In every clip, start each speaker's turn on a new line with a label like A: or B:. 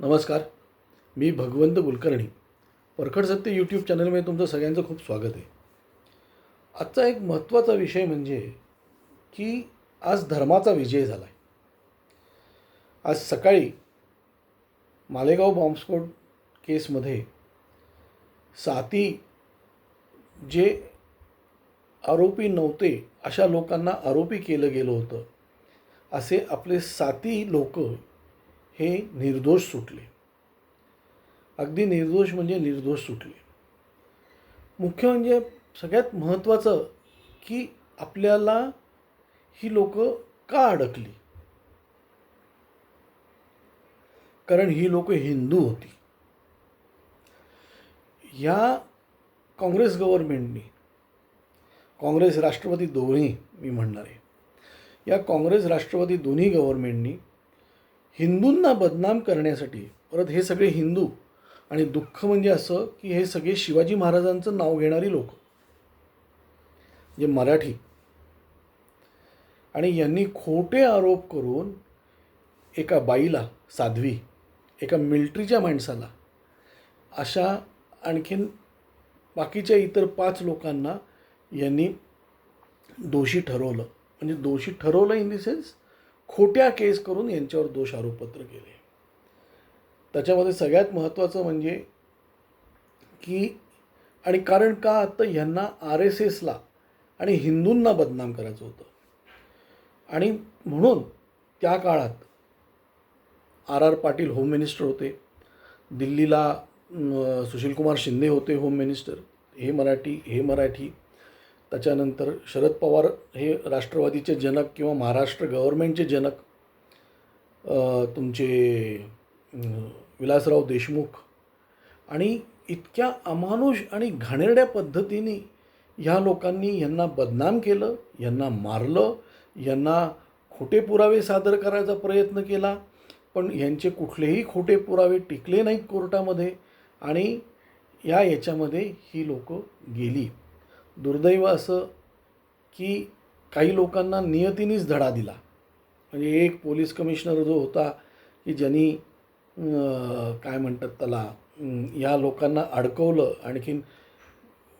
A: नमस्कार. मी भगवंत कुलकर्णी. परखड सत्य यूट्यूब चॅनलमध्ये तुमचं सगळ्यांचं खूप स्वागत आहे. आजचा एक महत्त्वाचा विषय म्हणजे की आज धर्माचा विजय झाला आहे आज सकाळी मालेगाव बॉम्बस्फोट केसमध्ये साती जे आरोपी नव्हते अशा लोकांना आरोपी केलं गेलं होतं. असे आपले साती लोक हे निर्दोष सुटले. अगदी निर्दोष म्हणजे निर्दोष सुटले. मुख्य म्हणजे सगळ्यात महत्त्वाचं की आपल्याला ही लोक का अडकली? कारण ही लोक हिंदू होती. या काँग्रेस गव्हर्मेंटनी काँग्रेस राष्ट्रवादी दोन्ही मी म्हणणार आहे. या काँग्रेस राष्ट्रवादी दोन्ही गव्हर्मेंटनी हिंदूंना बदनाम करण्यासाठी परत हे सगळे हिंदू आणि दुःख म्हणजे असं की हे सगळे शिवाजी महाराजांचं नाव घेणारी लोक जे मराठी. आणि यांनी खोटे आरोप करून एका बाईला साध्वी एका मिल्ट्रीच्या माणसाला अशा आणखीन बाकीच्या इतर पाच लोकांना यांनी दोषी ठरवलं. म्हणजे दोषी ठरवलं इन द सेन्स खोट्या केस करून यांच्यावर दोष आरोपपत्र केले. त्याच्यामध्ये सगळ्यात महत्त्वाचं म्हणजे की आणि कारण का आता ह्यांना आर एस एसला आणि हिंदूंना बदनाम करायचं होतं? आणि म्हणून त्या काळात R R Patil home minister होते. दिल्लीला सुशीलकुमार शिंदे होते होम मिनिस्टर. हे मराठी हे मराठी त्याच्यानंतर शरद पवार हे राष्ट्रवादीचे जनक किंवा महाराष्ट्र गव्हर्मेंटचे जनक तुमचे विलासराव देशमुख आणि इतक्या अमानुष आणि घाणेरड्या पद्धतीने ह्या लोकांनी यांना बदनाम केलं यांना मारलं यांना खोटे पुरावे सादर करायचा प्रयत्न केला पण यांचे कुठलेही खोटे पुरावे टिकले नाहीत कोर्टामध्ये आणि या याच्यामध्ये ही लोकं गेली. दुर्दैव असं की काही लोकांना नियतीनेच धडा दिला. म्हणजे एक पोलीस कमिशनर जो होता की ज्यांनी काय म्हणतात त्याला या लोकांना अडकवलं आणखीन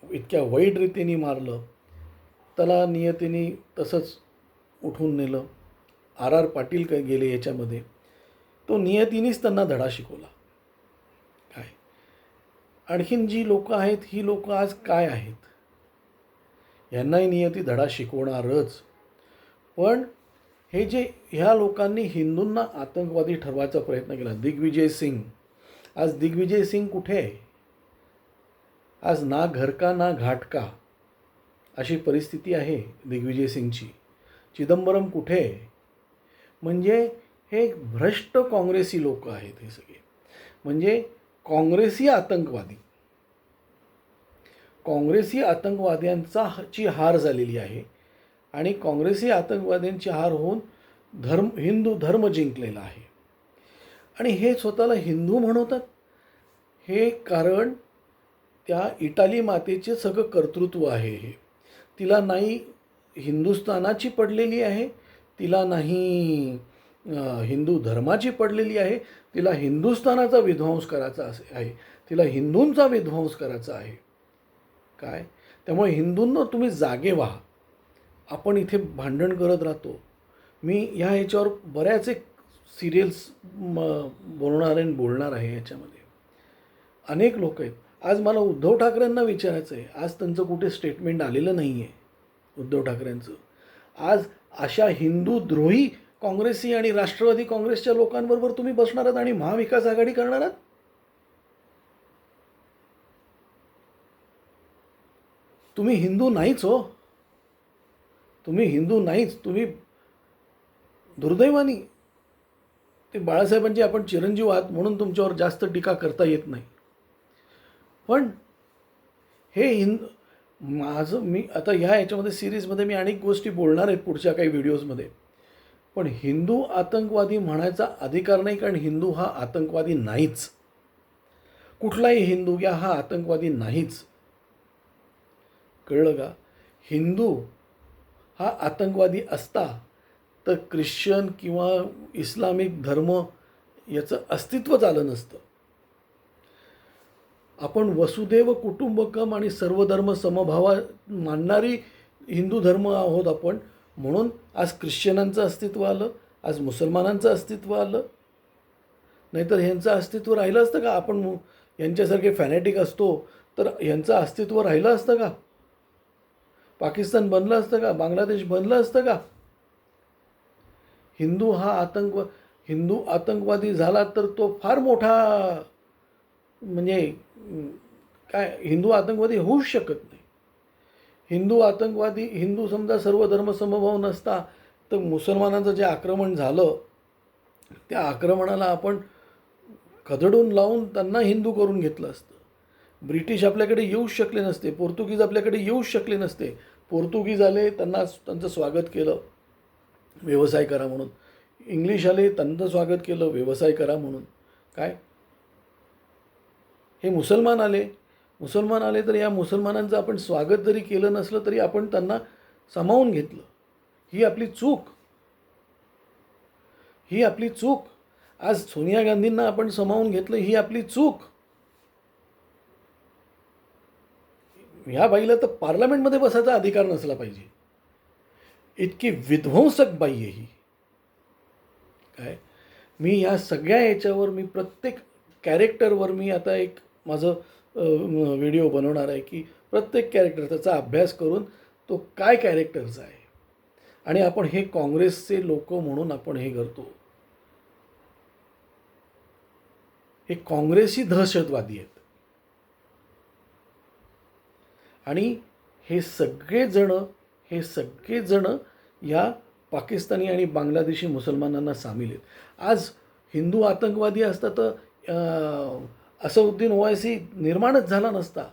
A: इतक्या वाईट रीतीने मारलं त्याला नियतीने तसंच उठून नेलं. आर आर पाटील काय गेले याच्यामध्ये तो नियतीनेच त्यांना धडा शिकवला. काय? आणखीन जी लोकं आहेत ही लोकं आज काय आहेत? यांनाही नियती धडा शिकवणारच. पण हे जे ह्या लोकांनी हिंदूंना आतंकवादी ठरवायचा प्रयत्न केला दिग्विजय सिंग. आज दिग्विजय सिंग कुठे आहे? आज ना घर का ना घाट का अशी परिस्थिती आहे दिग्विजय सिंगची. चिदंबरम कुठे आहे? म्हणजे हे भ्रष्ट काँग्रेसी लोक आहेत हे सगळे. म्हणजे काँग्रेसी आतंकवादी. काँग्रेसी आतंकवाद्यांचा ची हार झालेली आहे. आणि काँग्रेसी आतंकवाद्यांची हार होऊन धर्म हिंदू धर्म जिंकलेला आहे. आणि हे स्वतःला हिंदू म्हणवतात. हे कारण त्या इटाली मातेचे सगळं कर्तृत्व आहे हे. तिला नाही हिंदुस्थानाची पडलेली आहे. तिला नाही हिंदू धर्माची पडलेली आहे. तिला हिंदुस्थानाचा विध्वंस करायचा असे आहे. तिला हिंदूंचा विध्वंस करायचा आहे. काय? त्यामुळे हिंदूंना तुम्ही जागे व्हा. आपण इथे भांडण करत राहतो. मी ह्या ह्याच्यावर बऱ्याच एक सिरियल्स बोलणार आणि बोलणार आहे याच्यामध्ये अनेक लोक आहेत. आज मला उद्धव ठाकरेंना विचारायचं आहे आज त्यांचं कुठे स्टेटमेंट आलेलं नाही आहे उद्धव ठाकरेंचं. आज अशा हिंदू द्रोही काँग्रेसी आणि राष्ट्रवादी काँग्रेसच्या लोकांबरोबर तुम्ही बसणार आहात आणि महाविकास आघाडी करणार आहात? तुम्ही हिंदू नाहीच हो. तुम्ही हिंदू नाहीच तुम्ही दुर्दैवानी. ते बाळासाहेबांचे आपण चिरंजीव आहात म्हणून तुमच्यावर जास्त टीका करता येत नाही. पण हे हिंद माझं मी आता ह्या याच्यामध्ये सिरीजमध्ये मी अनेक गोष्टी बोलणार आहेत पुढच्या काही व्हिडिओजमध्ये. पण हिंदू आतंकवादी म्हणायचा अधिकार नाही कारण हिंदू हा आतंकवादी नाहीच. कुठलाही हिंदू या हा आतंकवादी नाहीच. कळलं का? हिंदू हा आतंकवादी असता तर ख्रिश्चन किंवा इस्लामिक धर्म याचं अस्तित्वच आलं नसतं. आपण वसुदेव कुटुंबकम आणि सर्वधर्म समभावा मानणारी हिंदू धर्म आहोत आपण. म्हणून आज ख्रिश्चनांचं अस्तित्व आलं आज मुसलमानांचं अस्तित्व आलं. नाहीतर ह्यांचं अस्तित्व राहिलं असतं का? आपण यांच्यासारखे फॅनेटिक असतो तर ह्यांचं अस्तित्व राहिलं असतं का? पाकिस्तान बनलं असतं का? बांगलादेश बनलं असतं का? हिंदू हा आतंक हिंदू आतंकवादी झाला तर तो फार मोठा म्हणजे काय हिंदू आतंकवादी होऊच शकत नाही. हिंदू आतंकवादी हिंदू समजा सर्व धर्मसमभाव नसता तर मुसलमानांचं जे आक्रमण झालं त्या आक्रमणाला आपण कदडून लावून त्यांना हिंदू करून घेतलं असतं. ब्रिटिश आपल्याकडे येऊच शकले नसते पोर्तुगीज आपल्याकडे येऊच शकले नसते. पोर्तुगीज आले त्यांना त्यांचं स्वागत केलं व्यवसाय करा म्हणून. इंग्लिश आले त्यांचं स्वागत केलं व्यवसाय करा म्हणून. काय? हे मुसलमान आले. मुसलमान आले तर या मुसलमानांचं आपण स्वागत जरी केलं नसलं तरी आपण त्यांना सामावून घेतलं. ही आपली चूक. ही आपली चूक. आज सोनिया गांधींना आपण सामावून घेतलं ही आपली चूक. ह्या बाईला तर पार्लमेंटमध्ये बसायचा अधिकार नसला पाहिजे. इतकी विध्वंसक बाई आहे ही. काय? मी या सगळ्या याच्यावर मी प्रत्येक कॅरेक्टरवर मी आता एक माझं व्हिडिओ बनवणार आहे की प्रत्येक कॅरेक्टर त्याचा अभ्यास करून तो काय कॅरेक्टरचा आहे. आणि आपण हे काँग्रेसचे लोक म्हणून आपण हे करतो. हे काँग्रेसी दहशतवादी आहेत. आणि हे सगळेजण हे सगळेजण ह्या पाकिस्तानी आणि बांगलादेशी मुसलमानांना सामील आहेत. आज हिंदू आतंकवादी असता तर असउद्दीन ओवायसी निर्माणच झाला नसता.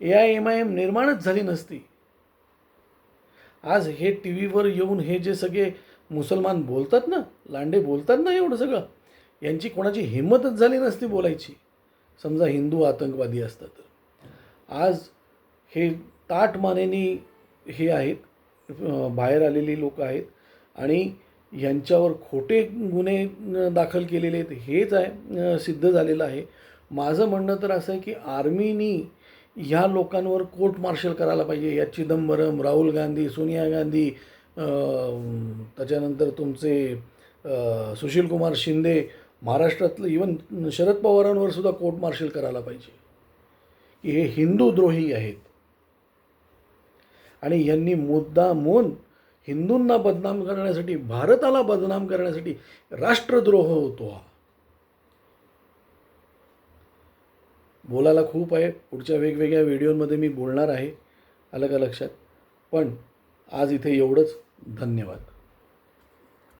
A: A I M I M निर्माणच झाली नसती. आज हे टी व्हीवर येऊन हे जे सगळे मुसलमान बोलतात ना लांडे बोलतात ना एवढं सगळं यांची कोणाची हिंमतच झाली नसती बोलायची. समजा हिंदू आतंकवादी असतात. आज हे ताट मानेनी हे आहेत बाहेर आलेली लोक आहेत आणि यांच्यावर खोटे गुन्हे दाखल केलेले आहेत हेच आहे सिद्ध झालेलं आहे. माझं म्हणणं तर असं आहे की आर्मीनी ह्या लोकांवर कोर्ट मार्शल करायला पाहिजे. या चिदंबरम राहुल गांधी सोनिया गांधी त्याच्यानंतर तुमचे सुशीलकुमार शिंदे महाराष्ट्रातलं इवन शरद पवारांवर सुद्धा कोर्ट मार्शल करायला पाहिजे. की हे हिंदू द्रोही आहेत. आणि यांनी मुद्दामून हिंदूंना बदनाम करण्यासाठी भारताला बदनाम करण्यासाठी राष्ट्रद्रोह होतो. हा बोलायला खूप आहे. पुढच्या वेगवेगळ्या व्हिडिओमध्ये मी बोलणार आहे. आलं का लक्षात. पण आज इथे एवढंच. धन्यवाद.